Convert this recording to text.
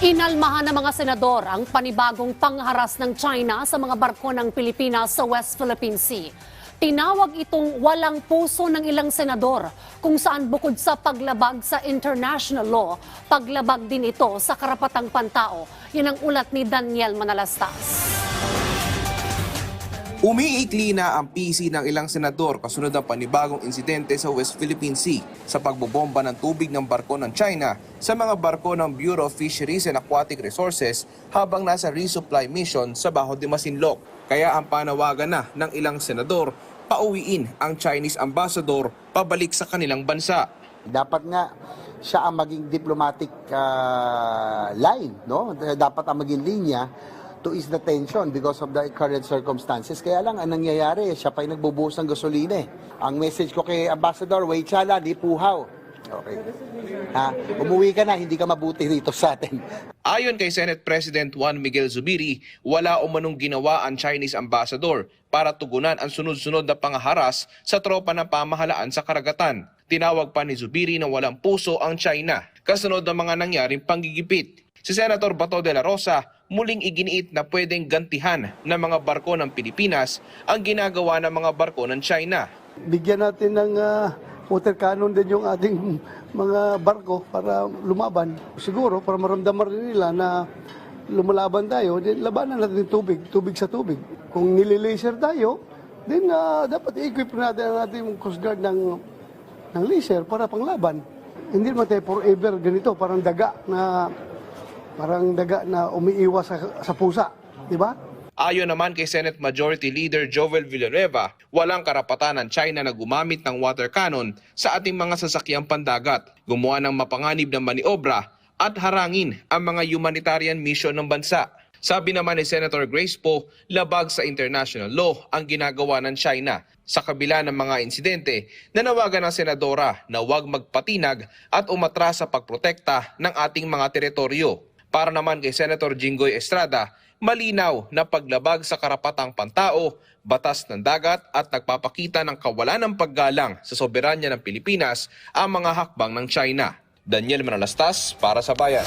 Inalmahan ng mga senador ang panibagong pangharas ng China sa mga barko ng Pilipinas sa West Philippine Sea. Tinawag itong walang puso ng ilang senador kung saan bukod sa paglabag sa international law, paglabag din ito sa karapatang pantao. Yan ang ulat ni Daniel Manalastas. Umiikli na ang PC ng ilang senador kasunod ng panibagong insidente sa West Philippine Sea sa pagbobomba ng tubig ng barko ng China sa mga barko ng Bureau of Fisheries and Aquatic Resources habang nasa resupply mission sa Baho de Masinloc. Kaya ang panawagan na ng ilang senador, pauwiin ang Chinese ambassador pabalik sa kanilang bansa. Dapat nga siya ang maging diplomatic ah, line, no? Dapat ang maging linya to ease the tension because of the current circumstances. Kaya lang, ang nangyayari, siya pa yung nagbubuhos ng gasolina eh. Ang message ko kay Ambassador, siya lang, di puhaw. Okay. Ha? Umuwi ka na, hindi ka mabuti rito sa atin. Ayon kay Senate President Juan Miguel Zubiri, wala umanong ginawa ang Chinese ambassador para tugunan ang sunod-sunod na pangaharas sa tropa ng pamahalaan sa karagatan. Tinawag pa ni Zubiri na walang puso ang China kasunod ng mga nangyaring panggigipit. Si Senator Bato de la Rosa muling iginiit na pwedeng gantihan ng mga barko ng Pilipinas ang ginagawa ng mga barko ng China. bigyan natin ng ah, water cannon din yung ating mga barko para lumaban. Siguro, para maramdaman rin nila na lumalaban tayo, then labanan natin tubig, tubig sa tubig. Kung nililaser tayo, then ah, dapat i-equip natin ang ating Coast Guard ng, ng laser para panglaban. Hindi naman tayo forever ganito, parang daga na parang daga na umiiwas sa, sa pusa. Di ba? Ayon naman kay Senate Majority Leader Jovel Villanueva, walang karapatan ng China na gumamit ng water cannon sa ating mga sasakyang pandagat, gumawa ng mapanganib na maniobra at harangin ang mga humanitarian mission ng bansa. Sabi naman ni Senator Grace Poe, labag sa international law ang ginagawa ng China sa kabila ng mga insidente nanawagan ng senadora na huwag magpatinag at umatras sa pagprotekta ng ating mga teritoryo. Para naman kay Senator Jinggoy Estrada, malinaw na paglabag sa karapatang pantao, batas ng dagat at nagpapakita ng kawalan ng paggalang sa soberanya ng Pilipinas ang mga hakbang ng China. Daniel Manalastas para sa Bayan.